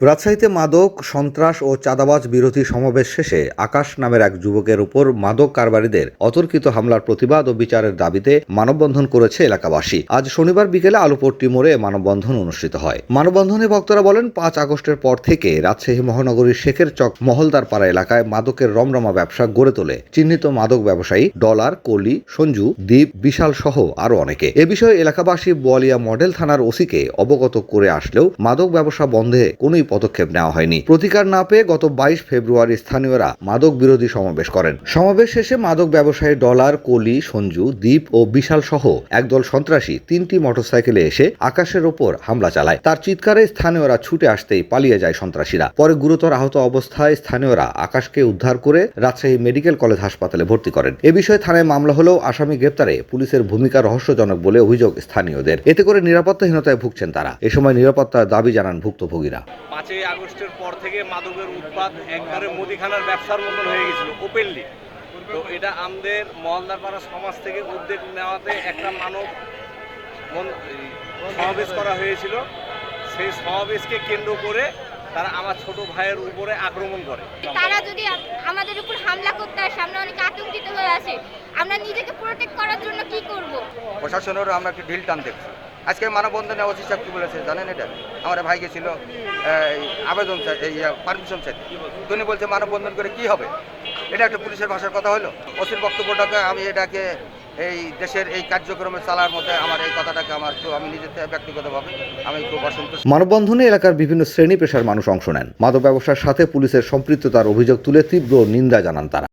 রাজশাহীতে মাদক, সন্ত্রাস ও চাঁদাবাজ বিরোধী সমাবেশ শেষে আকাশ নামের এক যুবকের উপর মাদক কারবারিদের অতর্কিত হামলার প্রতিবাদ ও বিচারের দাবিতে মানববন্ধন করেছে এলাকাবাসী। আজ শনিবার বিকেলে আলুপট্টি মোড়ে মানববন্ধন অনুষ্ঠিত হয়। মানববন্ধনে বক্তারা বলেন, পাঁচ আগস্টের পর থেকে রাজশাহী মহানগরীর শেখের চক মহলদার পাড়া এলাকায় মাদকের রমরমা ব্যবসা গড়ে তোলে। চিহ্নিত মাদক ব্যবসায়ী ডলার, কলি, সঞ্জু দ্বীপ বিশাল সহ আরও অনেকে। এ বিষয়ে এলাকাবাসী বোয়ালিয়া মডেল থানার ওসিকে অবগত করে আসলেও মাদক ব্যবসা বন্ধে কোনোই পদক্ষেপ নেওয়া হয়নি। প্রতিকার না পেয়ে গত বাইশ ফেব্রুয়ারি স্থানীয়রা মাদক বিরোধী সমাবেশ করেন। সমাবেশ শেষে মাদক ব্যবসায়ী ডলার, কলি, সঞ্জু দ্বীপ ও বিশাল সহ একদল সন্ত্রাসী তিনটি মোটরসাইকেলে এসে আকাশের ওপর হামলা চালায়। তার চিৎকারে স্থানীয়রা ছুটে আসতেই পালিয়ে যায় সন্ত্রাসীরা। পরে গুরুতর আহত অবস্থায় স্থানীয়রা আকাশকে উদ্ধার করে রাজশাহী মেডিকেল কলেজ হাসপাতালে ভর্তি করেন। এ বিষয়ে থানায় মামলা হলেও আসামি গ্রেপ্তারে পুলিশের ভূমিকা রহস্যজনক বলে অভিযোগ স্থানীয়দের। এতে করে নিরাপত্তাহীনতায় ভুগছেন তারা। এ সময় নিরাপত্তার দাবি জানান ভুক্তভোগীরা। পাঁচই আগস্টের পর থেকে মাদকের উৎপাদ একবারে মুদিখানার ব্যবসার মতন হয়ে গেছিল ওপেনলি তো এটা আমাদের মহলদারপাড়া সমাজ থেকে উদ্যোগ নেওয়াতে একটা মানব মন- সমাবেশ করা হয়েছিল। সেই সমাবেশকে কেন্দ্র করে তারা আমার ছোট ভাইয়ের উপরে আক্রমণ করে। তারা যদি আমাদের উপর হামলা করতে আসে আমরা অনেক আতঙ্কিত হয়ে আছি। আমরা নিজেকে প্রোটেক্ট করার জন্য কি করব? প্রশাসনেরও আমরা একটু ঢিল টান দেখছি আজকে মানববন্ধনে ওসি সাহেব কি বলেছে, জানেন এটা? আমার ভাই গেছিল আবেদন পারমিশন চাই। তিনি বলছে, মানববন্ধন করে কি হবে? এটা একটা পুলিশের ভাষার কথা হলো। ওসির বক্তব্যটাকে আমি এটাকে এই দেশের এই কার্যক্রমে চালার মধ্যে আমার এই কথাটাকে আমার আমি নিজের ব্যক্তিগতভাবে আমি খুব অসন্তুষ্ট। মানববন্ধনে এলাকার বিভিন্ন শ্রেণি পেশার মানুষ অংশ নেন। মাদক ব্যবসার সাথে পুলিশের সম্পৃক্ততার অভিযোগ তুলে তীব্র নিন্দা জানান তারা।